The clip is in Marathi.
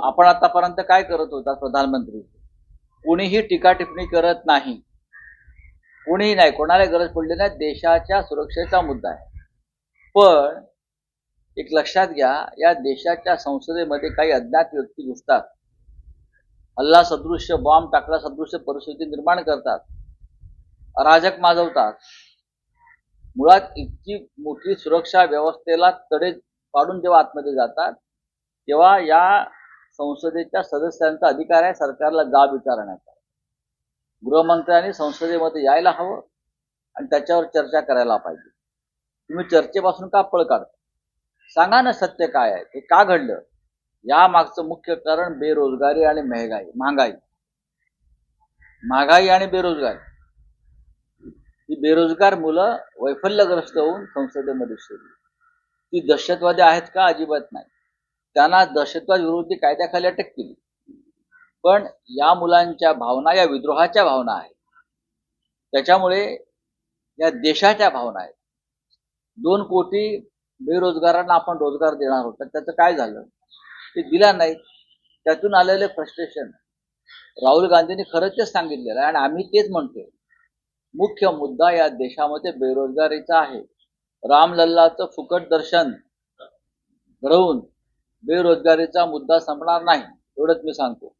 आपण आतापर्यंत काय करत होता प्रधानमंत्री? कुणीही टीका टिप्पणी करत नाही. कुणीही नाही. कोणाला गरज पडली नाही. देशाच्या सुरक्षेचा मुद्दा आहे. पण एक लक्षात घ्या या देशाच्या संसदेमध्ये काही अज्ञात व्यक्ती घुसतात. हल्ला सदृश्य बॉम्ब टाकला सदृश्य परिस्थिती निर्माण करतात. अराजक माजवतात. मुळात इतकी मोठी सुरक्षा व्यवस्थेला तडे पाडून जेव्हा आतमध्ये जातात तेव्हा या संसदेच्या सदस्यांचा अधिकार आहे सरकारला जाब विचारण्याचा. गृहमंत्र्यांनी संसदेमध्ये यायला हवं आणि त्याच्यावर चर्चा करायला पाहिजे. तुम्ही चर्चेपासून का पळ काढता? सांगा ना सत्य काय आहे हे का घडलं? या मागचं मुख्य कारण बेरोजगारी आणि महागाई महागाई. महागाई आणि बेरोजगारी. ही बेरोजगार मुलं वैफल्यग्रस्त होऊन संसदेमध्ये शिरली. ती दहशतवादी आहेत का? अजिबात नाही. त्यांना दहशतवाद विरोधी कायद्याखाली अटक केली. पण या मुलांच्या भावना या विद्रोहाच्या भावना आहेत. त्याच्यामुळे या देशाच्या भावना आहेत. दोन कोटी बेरोजगारांना आपण रोजगार देणार होता त्याचं काय झालं? ते दिला नाही. त्यातून आलेले फ्रस्ट्रेशन राहुल गांधींनी खरंच तेच सांगितलेलं आहे. आणि आम्ही तेच म्हणतोय. मुख्य मुद्दा या देशामध्ये बेरोजगारीचा आहे. रामलल्लाचं फुकट दर्शन घडवून बेरोजगारीचा मुद्दा संपणार नाही एवढंच मी सांगतो.